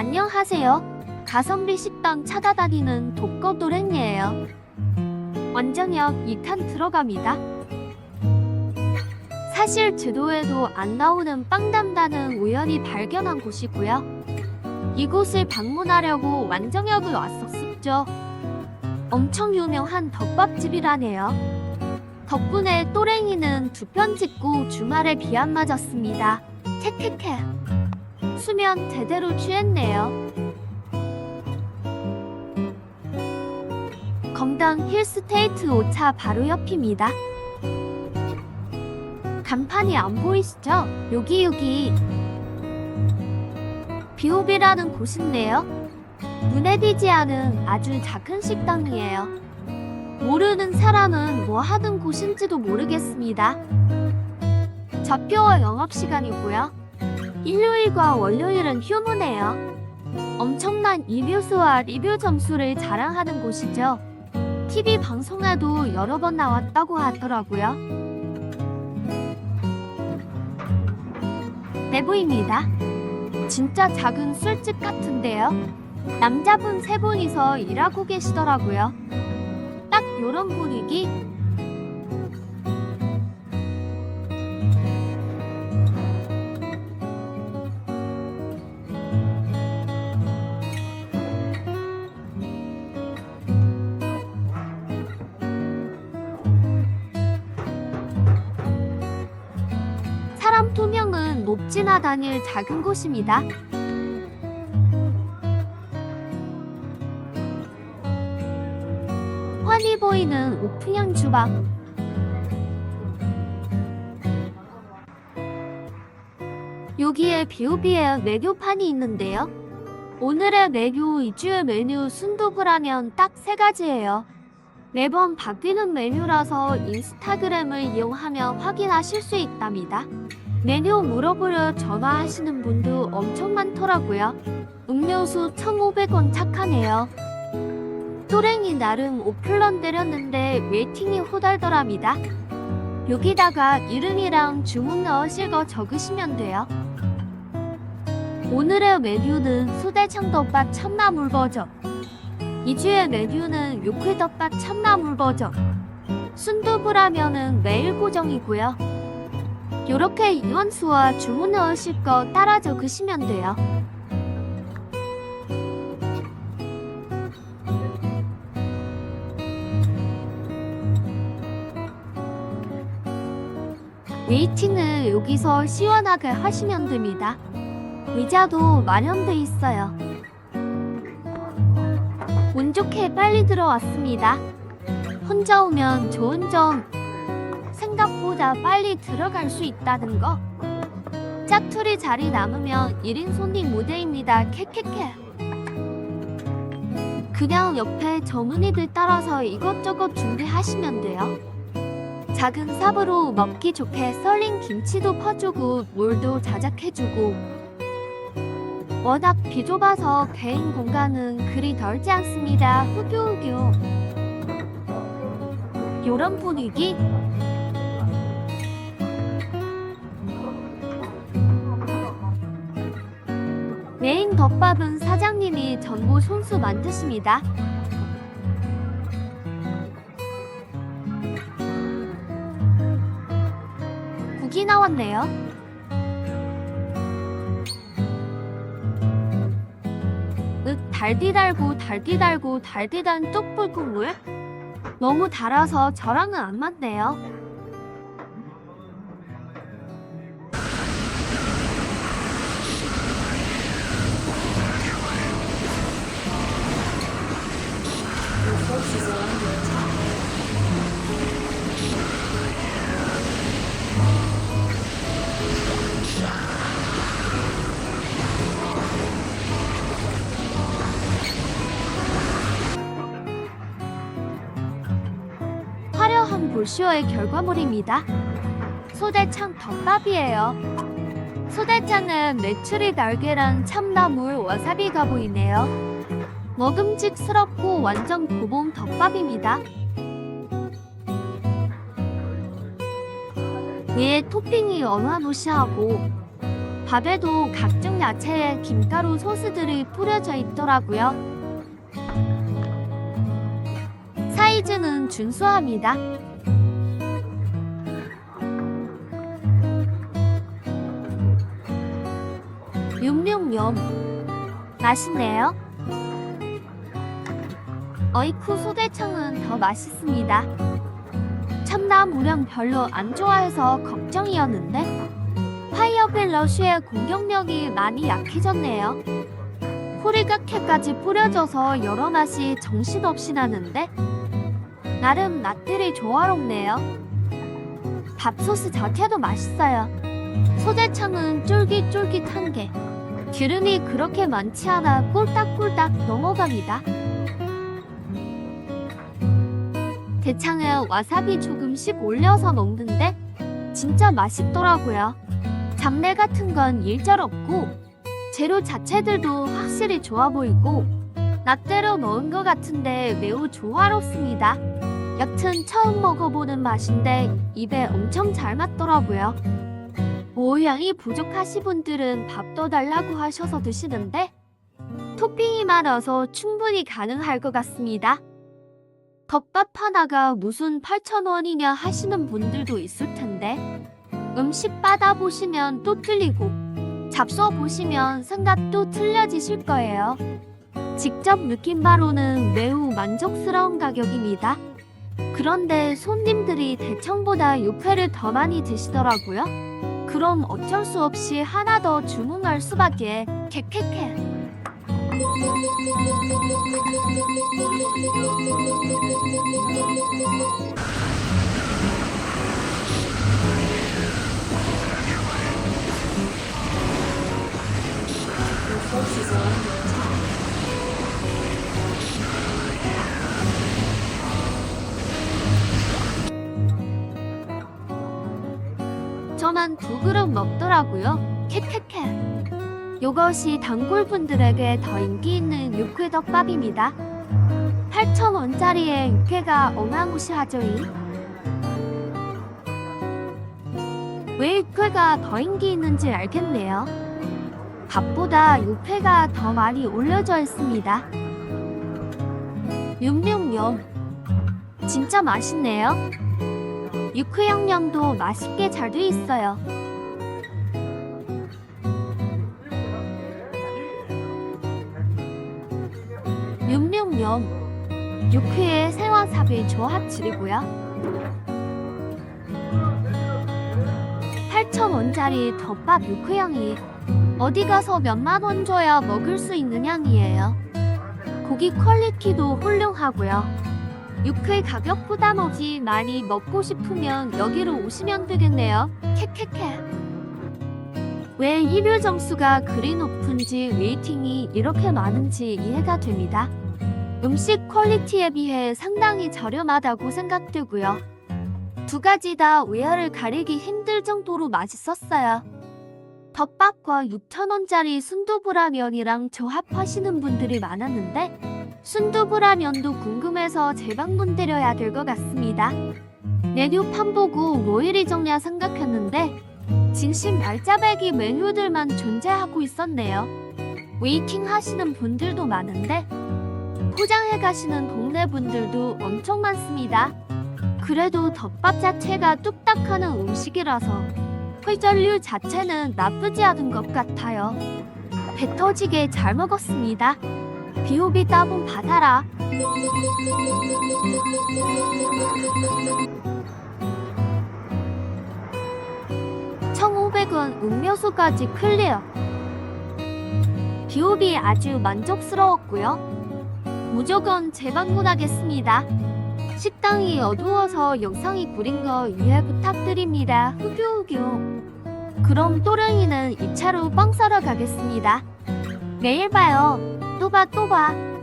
안녕하세요. 가성비 식당 찾아다니는 독거도랭이에요. 완전역 2탄 들어갑니다. 사실 제도에도 안 나오는 빵담다는 우연히 발견한 곳이고요. 이곳을 방문하려고 완정역을 왔었었죠. 엄청 유명한 덮밥집이라네요. 덕분에 또랭이는 두 편 찍고 주말에 비 안 맞았습니다. 캐캐캐. 수면 제대로 취했네요. 검당 힐스테이트 5차 바로 옆입니다. 간판이 안 보이시죠? 여기 여기. 비오비라는 곳인데요. 눈에 띄지 않은 아주 작은 식당이에요. 모르는 사람은 뭐 하는 곳인지도 모르겠습니다. 좌표와 영업시간이고요. 일요일과 월요일은 휴무네요. 엄청난 리뷰 수와 리뷰 점수를 자랑하는 곳이죠. TV 방송에도 여러 번 나왔다고 하더라고요. 내부입니다. 진짜 작은 술집 같은데요. 남자분 세 분이서 일하고 계시더라고요. 딱 요런 분위기. 못 지나다닐 작은 곳입니다. 환히 보이는 오픈형 주방. 여기에 비오비의 메뉴판이 있는데요. 오늘의 메뉴 2주의 메뉴 순두부라면 딱 세 가지예요. 매번 바뀌는 메뉴라서 인스타그램을 이용하며 확인하실 수 있답니다. 메뉴 물어보려 전화하시는 분도 엄청 많더라고요. 음료수 1,500원 착하네요. 또랭이 나름 오플런 때렸는데 웨이팅이 호달더랍니다. 여기다가 이름이랑 주문 넣으실 거 적으시면 돼요. 오늘의 메뉴는 소대창덮밥 참나물 버전. 2주의 메뉴는 육회덮밥 참나물 버전. 순두부라면은 매일 고정이고요. 요렇게 인원수와 주문 넣으실 거 따라 적으시면 돼요. 웨이팅을 여기서 시원하게 하시면 됩니다. 의자도 마련돼 있어요. 운 좋게 빨리 들어왔습니다. 혼자 오면 좋은 점 생각보다 빨리 들어갈 수 있다는 거. 짜투리 자리 남으면 1인 손님 무대입니다. 캐캐캐. 그냥 옆에 젊은이들 따라서 이것저것 준비하시면 돼요. 작은 삽으로 먹기 좋게 썰린 김치도 퍼주고 물도 자작해주고 워낙 비좁아서 개인 공간은 그리 덜지 않습니다. 후규후규 요런 분위기 메인 덮밥은 사장님이 전부 손수 만드십니다. 국이 나왔네요. 윽 달디 달고 달디 달고 달디 단 뚝불 국물? 너무 달아서 저랑은 안 맞네요. 볼쇼의 결과물입니다. 소대창 덮밥이에요. 소대창은 메추리 날계란 참나물 와사비가 보이네요. 먹음직스럽고 완전 고봉 덮밥입니다. 위에 토핑이 어마무시하고 밥에도 각종 야채에 김가루 소스들이 뿌려져 있더라고요. 사이즈는 준수합니다. 욤욤욤 맛있네요. 어이쿠 소대창은 더 맛있습니다. 참나 무령 별로 안 좋아해서 걱정이었는데 파이어벨 러쉬의 공격력이 많이 약해졌네요. 호리각해까지 뿌려져서 여러 맛이 정신없이 나는데 나름 맛들이 조화롭네요. 밥소스 자체도 맛있어요. 소대창은 쫄깃쫄깃한 게 기름이 그렇게 많지 않아 꼴딱꼴딱 넘어갑니다. 대창에 와사비 조금씩 올려서 먹는데 진짜 맛있더라고요. 잡내 같은 건 일절 없고 재료 자체들도 확실히 좋아 보이고 낫대로 넣은 것 같은데 매우 조화롭습니다. 여튼 처음 먹어보는 맛인데 입에 엄청 잘 맞더라고요. 모양이 부족하신 분들은 밥더 달라고 하셔서 드시는데 토핑이 많아서 충분히 가능할 것 같습니다. 덮밥 하나가 무슨 8,000원이냐 하시는 분들도 있을 텐데 음식 받아보시면 또 틀리고 잡숴 보시면 생각도 틀려지실 거예요. 직접 느낀 바로는 매우 만족스러운 가격입니다. 그런데 손님들이 대청보다 육회를 더 많이 드시더라고요. 그럼 어쩔 수 없이 하나 더 주문할 수밖에 캐캐캐. 저만 두 그릇 먹더라고요. 캐캐캐. 요것이 단골분들에게 더 인기 있는 육회덮밥입니다. 8,000원짜리의 육회가 어마무시하죠잉. 왜 육회가 더 인기 있는지 알겠네요. 밥보다 육회가 더 많이 올려져 있습니다. 욤욤욤. 진짜 맛있네요. 육회 양념도 맛있게 잘 돼 있어요. 욤욤욤. 육회에 새와사비 조합질이고요. 8,000원짜리 덮밥 육회양이 어디 가서 몇만 원 줘야 먹을 수 있는 양이에요. 고기 퀄리티도 훌륭하고요. 육회 가격 부담 없이 많이 먹고 싶으면 여기로 오시면 되겠네요. 캐캐캐. 왜 일요 점수가 그리 높은지 웨이팅이 이렇게 많은지 이해가 됩니다. 음식 퀄리티에 비해 상당히 저렴하다고 생각되고요. 두 가지 다 외야를 가리기 힘들 정도로 맛있었어요. 덮밥과 6,000원짜리 순두부라면이랑 조합하시는 분들이 많았는데 순두부라면도 궁금해서 재방문 드려야 될 것 같습니다. 메뉴 판 보고 뭐 이리 정냐 생각했는데 진심 알짜배기 메뉴들만 존재하고 있었네요. 웨이팅 하시는 분들도 많은데 포장해 가시는 동네 분들도 엄청 많습니다. 그래도 덮밥 자체가 뚝딱하는 음식이라서 회전류 자체는 나쁘지 않은 것 같아요. 배 터지게 잘 먹었습니다. 비오비 따봉 받아라. (1,500원) 음료수까지 클리어. 비오비 아주 만족스러웠고요. 무조건 재방문하겠습니다. 식당이 어두워서 영상이 구린 거 이해 부탁드립니다. 후규후규 그럼 또령이는 2차로 빵 사러 가겠습니다. 내일 봐요 또봐또 봐.